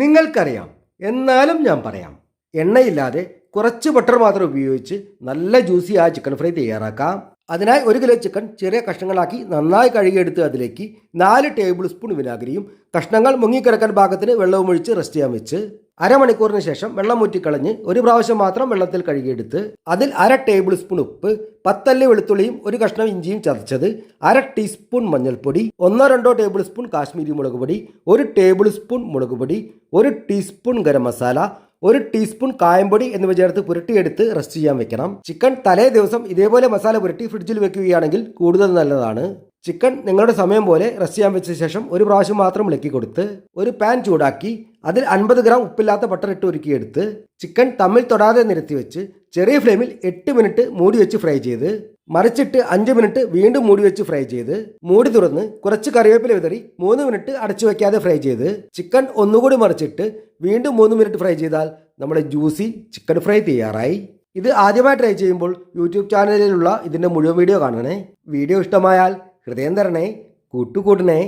നിങ്ങൾക്കറിയാം. എന്നാലും ഞാൻ പറയാം. എണ്ണയില്ലാതെ കുറച്ച് ബട്ടർ മാത്രം ഉപയോഗിച്ച് നല്ല ജ്യൂസി ആ ചിക്കൻ ഫ്രൈ തയ്യാറാക്കാം. അതിനായി ഒരു കിലോ ചിക്കൻ ചെറിയ കഷ്ണങ്ങളാക്കി നന്നായി കഴുകിയെടുത്ത് അതിലേക്ക് നാല് ടേബിൾ സ്പൂൺ വിനാഗിരിയും കഷ്ണങ്ങൾ മുങ്ങിക്കിടക്കാൻ പാകത്തിന് വെള്ളവും ഒഴിച്ച് റെസ്റ്റ് ചെയ്യാൻ വെച്ച്. അരമണിക്കൂറിന് ശേഷം വെള്ളം ഊറ്റിക്കളഞ്ഞ് ഒരു പ്രാവശ്യം മാത്രം വെള്ളത്തിൽ കഴുകിയെടുത്ത് അതിൽ അര ടേബിൾ സ്പൂൺ ഉപ്പ് പത്തല്ലി വെളുത്തുള്ളിയും ഒരു കഷ്ണം ഇഞ്ചിയും ചതച്ചത് അര ടീസ്പൂൺ മഞ്ഞൾപ്പൊടി ഒന്നോ രണ്ടോ ടേബിൾ സ്പൂൺ കാശ്മീരി മുളക് പൊടി ഒരു ടേബിൾ സ്പൂൺ മുളക് പൊടി ഒരു ടീസ്പൂൺ ഗരം മസാല ഒരു ടീസ്പൂൺ കായംപൊടി എന്നിവ ചേർത്ത് പുരട്ടിയെടുത്ത് റെസ്റ്റ് ചെയ്യാൻ വെക്കണം. ചിക്കൻ തലേ ദിവസം ഇതേപോലെ മസാല പുരട്ടി ഫ്രിഡ്ജിൽ വെക്കുകയാണെങ്കിൽ കൂടുതൽ നല്ലതാണ്. ചിക്കൻ നിങ്ങളുടെ സമയം പോലെ റെസ്റ്റ് ചെയ്യാൻ വെച്ച ശേഷം ഒരു പ്രാവശ്യം മാത്രം ഇളക്കി കൊടുത്ത് ഒരു പാൻ ചൂടാക്കി അതിൽ അൻപത് ഗ്രാം ഉപ്പില്ലാത്ത ബട്ടർ ഇട്ട് ഒരുക്കിയെടുത്ത് ചിക്കൻ തമ്മിൽ തൊടാതെ നിരത്തി വെച്ച് ചെറിയ ഫ്ലെയിമിൽ എട്ട് മിനിറ്റ് മൂടി വെച്ച് ഫ്രൈ ചെയ്ത് മറിച്ചിട്ട് അഞ്ച് മിനിറ്റ് വീണ്ടും മൂടി വെച്ച് ഫ്രൈ ചെയ്ത് മൂടി തുറന്ന് കുറച്ച് കറിവേപ്പില വിതറി മൂന്ന് മിനിറ്റ് അടച്ചു വെക്കാതെ ഫ്രൈ ചെയ്ത് ചിക്കൻ ഒന്നുകൂടി മറിച്ചിട്ട് വീണ്ടും മൂന്ന് മിനിറ്റ് ഫ്രൈ ചെയ്താൽ നമ്മുടെ ജ്യൂസി ചിക്കൻ ഫ്രൈ തയ്യാറായി. ഇത് ആദ്യമായി ട്രൈ ചെയ്യുമ്പോൾ യൂട്യൂബ് ചാനലിലുള്ള ഇതിന്റെ മുഴുവൻ വീഡിയോ കാണണേ. വീഡിയോ ഇഷ്ടമായാൽ ഹൃദയം തരണേ കൂട്ടുകൂടണേ